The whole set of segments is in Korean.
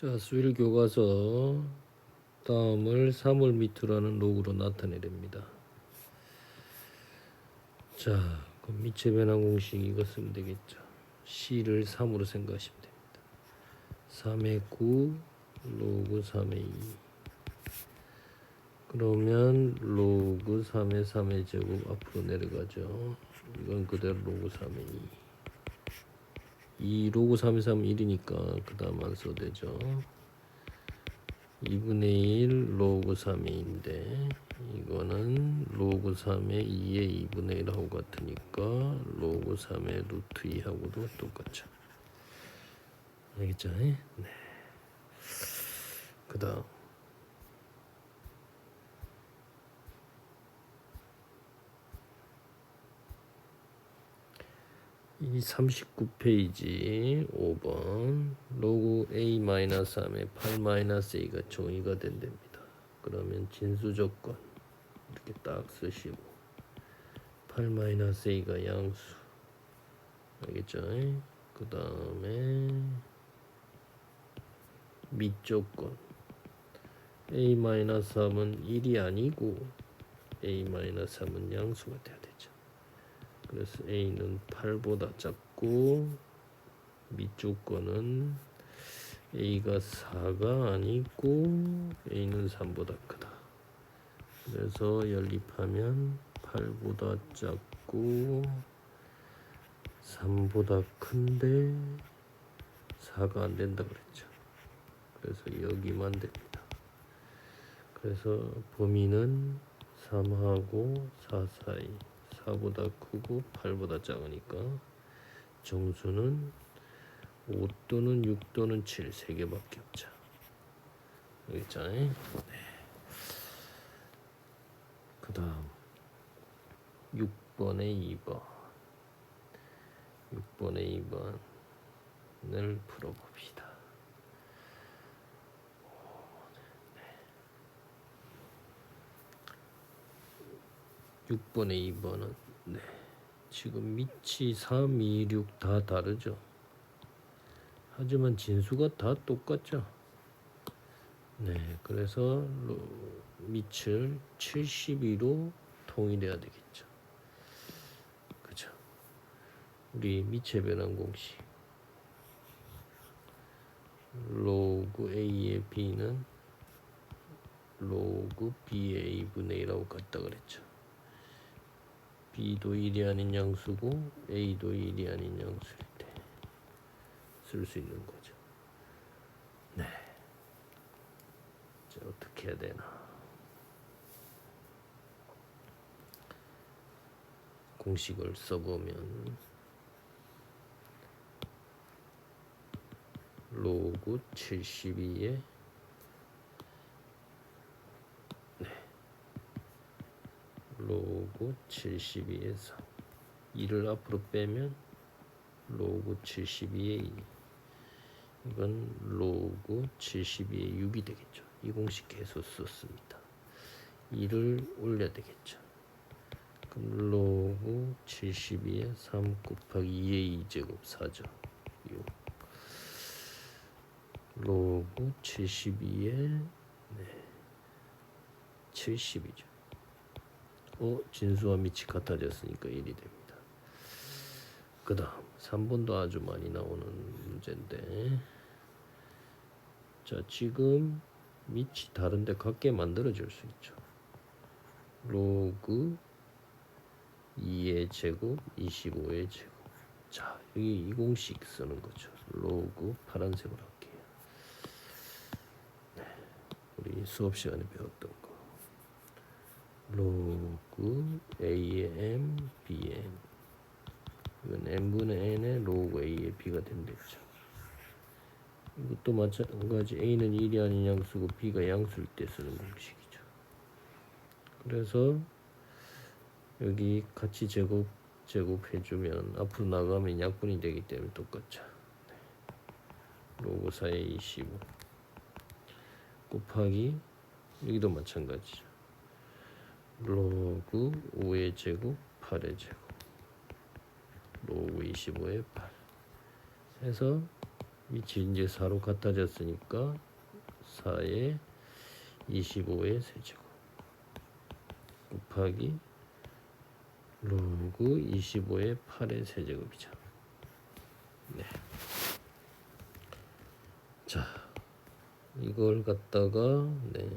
자, 수일 교과서 다음을 3월 밑으로는 로그로 나타내렵니다. 자, 그럼 미체 변환 공식 이거 쓰면 되겠죠. C를 3으로 생각하시면 됩니다. 3의 9 로그 3의 2 그러면 로그 3의 3의 제곱 앞으로 내려가죠. 이건 그대로 로그 3의 2 2 로그 3의 3은 1이니까 그 다음 안 써도 되죠. 2분의 1 로그 3의 2인데 이거는 로그 3의 2의 2분의 1하고 같으니까 로그 3의 루트 2하고도 똑같죠. 알겠죠? 네. 그 다음 이 39페이지 5번 로그 a-3의 8-a가 정의가 된답니다. 그러면 진수 조건 이렇게 딱 쓰시고 8-a가 양수 알겠죠? 그 다음에 밑조건 a-3은 1이 아니고 a-3은 양수가 되죠. 그래서 A는 8보다 작고 밑조건은 A가 4가 아니고 A는 3보다 크다. 그래서 연립하면 8보다 작고 3보다 큰데 4가 안 된다 그랬죠. 그래서 여기만 됩니다. 그래서 범위는 3하고 4 사이 4보다 크고 8보다 작으니까 정수는 5 또는 6 또는 7세 개밖에 없죠. 여기 있잖아요. 네. 그 다음 6번에 2번 6번에 2번을 풀어봅시다. 6번에 2번은 네. 지금 밑이 3, 2, 6 다 다르죠. 하지만 진수가 다 똑같죠. 네, 그래서 로, 밑을 72로 통일해야 되겠죠. 그죠? 우리 미체 변환 공식 로그 A의 B는 로그 B의 A분의 1하고 같다 그랬죠. B도 1이 아닌 양수고 A도 1이 아닌 양수일 때 쓸 수 있는 거죠. 네. 자, 어떻게 해야 되나. 공식을 써보면 로그 72에 로그 72에서 2를 앞으로 빼면 로그 72의 2 이건 로그 72의 6이 되겠죠. 이 공식 계속 썼습니다. 2를 올려야 되겠죠. 그럼 로그 72에 3 곱하기 2의 2제곱 4죠. 6 로그 72에 네, 70이죠. 어, 진수와 밑이 같아졌으니까 1이 됩니다. 그 다음 3번도 아주 많이 나오는 문제인데 자 지금 밑이 다른데 같게 만들어 줄수 있죠. 로그 2의 제곱 25의 제곱 자 여기 이 공식 쓰는 거죠. 로그 파란색으로 할게요. 네, 우리 수업 시간에 배웠던 거. 로그 AM, BN 이건 n분의 n의 로그 a의 b가 된댔죠. 이것도 마찬가지 a는 1이 아닌 양수고 b가 양수일 때 쓰는 공식이죠. 그래서 여기 같이 제곱 제곱해주면 앞으로 나가면 약분이 되기 때문에 똑같죠. 네. 로그 4의 25 곱하기 여기도 마찬가지죠. 로그 5의 제곱 8의 제곱 로그 25의 8 해서 밑이 이제 4로 같아졌으니까 4에 25의 세제곱 곱하기 로그 25의 8의 세제곱이죠. 네. 자, 이걸 갖다가 네.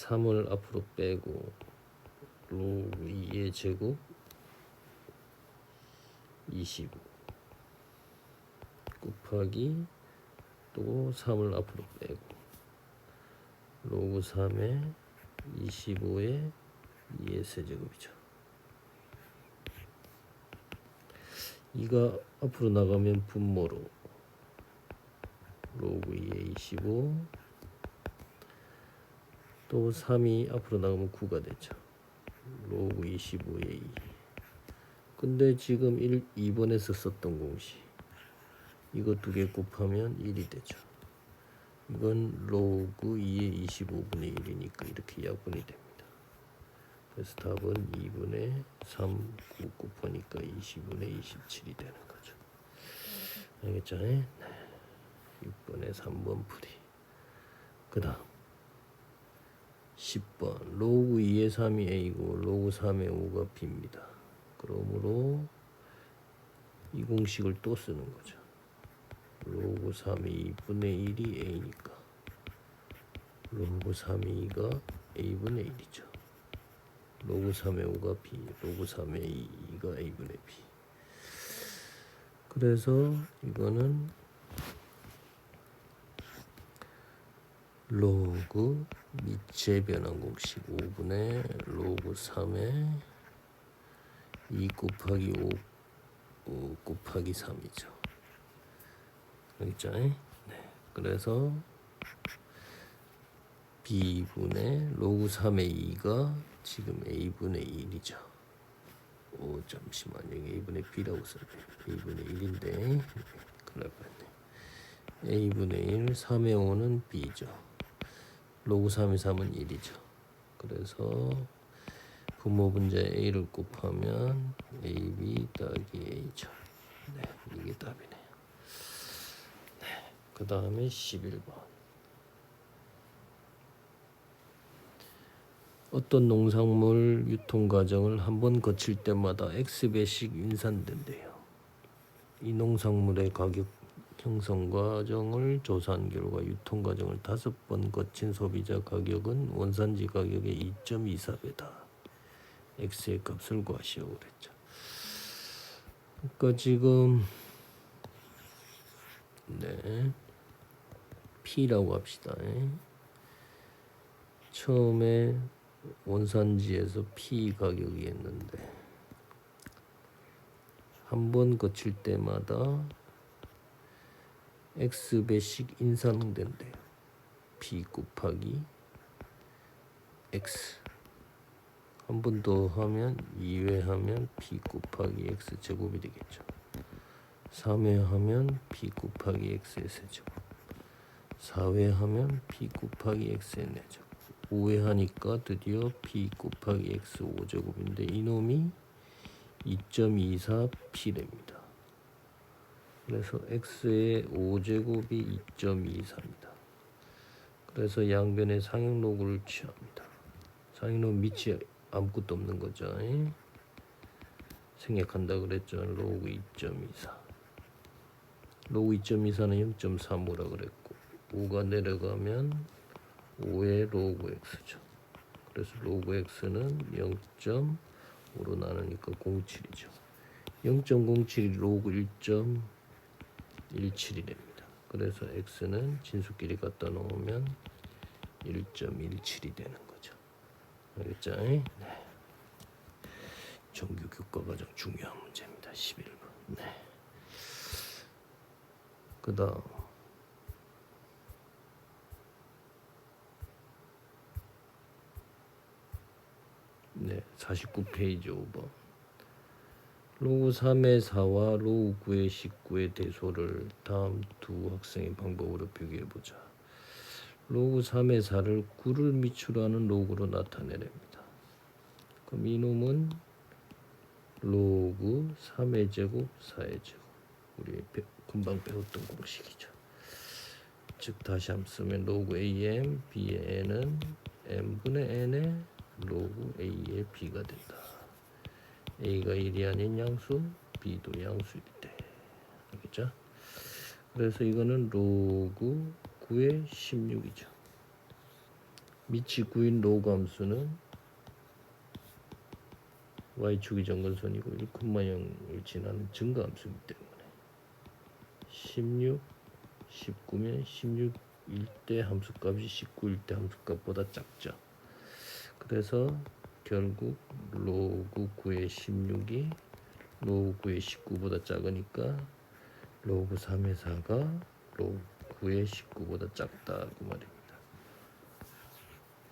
3을 앞으로 빼고 로그 2의 제곱 25 곱하기 또 3을 앞으로 빼고 로그 3에 25의 2의 세제곱이죠. 이가 앞으로 나가면 분모로 로그 2의 25 또 3이 앞으로 나가면 9가 되죠. 로그 25의 2 근데 지금 1, 2번에서 썼던 공식 이거 두 개 곱하면 1이 되죠. 이건 로그 2의 25분의 1이니까 이렇게 약분이 됩니다. 그래서 답은 2분의 3, 9 곱하니까 20분의 27이 되는 거죠. 알겠죠? 네. 6번에 3번 풀이. 그 다음 10번 로그 2의 3이 A고 로그 3의 5가 B입니다. 그러므로 이 공식을 또 쓰는 거죠. 로그 3의 2분의 1이 A니까 로그 3의 2가 A분의 1이죠. 로그 3의 5가 B, 로그 3의 2가 A분의 B. 그래서 이거는 로그 밑의 변환 공식 5분의 로그 3의 2 곱하기 5, 5 곱하기 3이죠. 알겠죠? 네. 그래서 b분의 로그 3의 2가 지금 a분의 1이죠. 오 잠시만 여기 a분의 b라고 써요. a분의 1인데 큰일 날 뻔했네. a분의 1, 3의 5는 b죠. 로그 3의 3은 1이죠. 그래서 분모 분자 a를 곱하면 ab 더하기 a죠. 네, 이게 답이네요. 네, 그 다음에 11번. 어떤 농산물 유통 과정을 한 번 거칠 때마다 X배씩 인산된대요. 이 농산물의 가격 형성 과정을 조사한 결과 유통 과정을 다섯 번 거친 소비자 가격은 원산지 가격의 2.24배다. X의 값을 구하시오 그랬죠. 그러니까 지금 네 P라고 합시다. 처음에 원산지에서 P 가격이었는데 한 번 거칠 때마다 X 배씩 인상된대요. P 곱하기 X 한 번 더 하면 2회 하면 P 곱하기 X 제곱이 되겠죠. 3회 하면 P 곱하기 X의 세제곱 4회 하면 P 곱하기 X의 4제곱 5회 하니까 드디어 P 곱하기 X 5제곱인데 이놈이 2.24P랍니다. 그래서 x의 5제곱이 2.24입니다. 그래서 양변의 상형 로그를 취합니다. 상형 로그 밑이 아무것도 없는 거죠. 생략한다 그랬죠. 로그 2.24. 로그 2.24는 0.35라 그랬고 5가 내려가면 5의 로그 x죠. 그래서 로그 x는 0.5로 나누니까 07이죠. 0.07이 로그 1. 17이 됩니다. 그래서 x는 진수끼리 갖다 놓으면 1.17이 되는 거죠. 알겠죠? 네. 정규 교과 과정 중요한 문제입니다. 11번. 네. 그다음 네, 49페이지 5번. 로우 3의 4와 로우 9의 19의 대소를 다음 두 학생의 방법으로 비교해 보자. 로그 3의 4를 9를 미출하는 로그로 나타내랍니다. 그럼 이놈은 로그 3의 제곱 4의 제곱 우리 금방 배웠던 공식이죠. 즉 다시 한번 쓰면 로그 AM B의 N은 N분의 N의 로그 A의 B가 된다. A가 1이 아닌 양수, B도 양수일 때. 알겠죠? 그래서 이거는 로그 9의 16이죠. 밑이 9인 로그 함수는 y축이 정근선이고 1,0을 지나는 증가 함수이기 때문에 16, 19면 16일 때 함수값이 19일 때 함수값보다 작죠. 그래서 결국 로그 9의 16이 로그 9의 19보다 작으니까 로그 3의 4가 로그 9의 19보다 작다고 말입니다.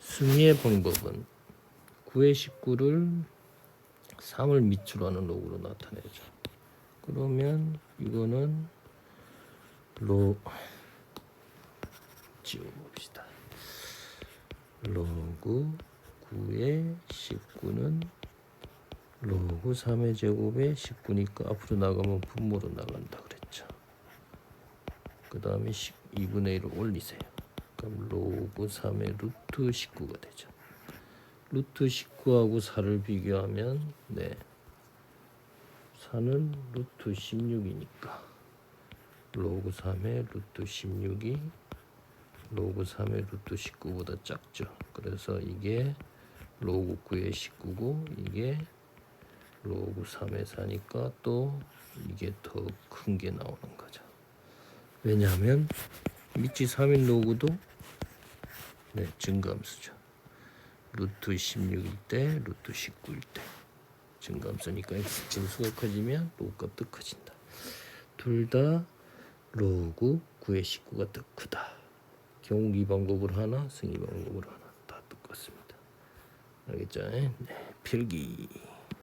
승리의 방법은 9의 19를 3을 밑으로 하는 로그로 나타내죠. 그러면 이거는 로 지워봅시다. 로그 9의 19는 로그 3의 제곱에 19니까 앞으로 나가면 분모로 나간다 그랬죠. 그 다음에 2분의 1을 올리세요. 그럼 로그 3의 루트 19가 되죠. 루트 19하고 4를 비교하면 네 4는 루트 16이니까 로그 3의 루트 16이 로그 3의 루트 19보다 작죠. 그래서 이게 로그 9의 19고 이게 로그 3의 4니까 또 이게 더 큰 게 나오는 거죠. 왜냐하면 밑이 3인 로그도 네, 증가함수죠. 루트 16일 때, 루트 19일 때 증가함수니까 x 진수가 커지면 로그 값도 커진다. 둘 다 로그 9의 19가 더 크다. 경우기 방법으로 하나, 승리 방법으로 하나 다 똑같습니다. 알겠죠? 네, 필기.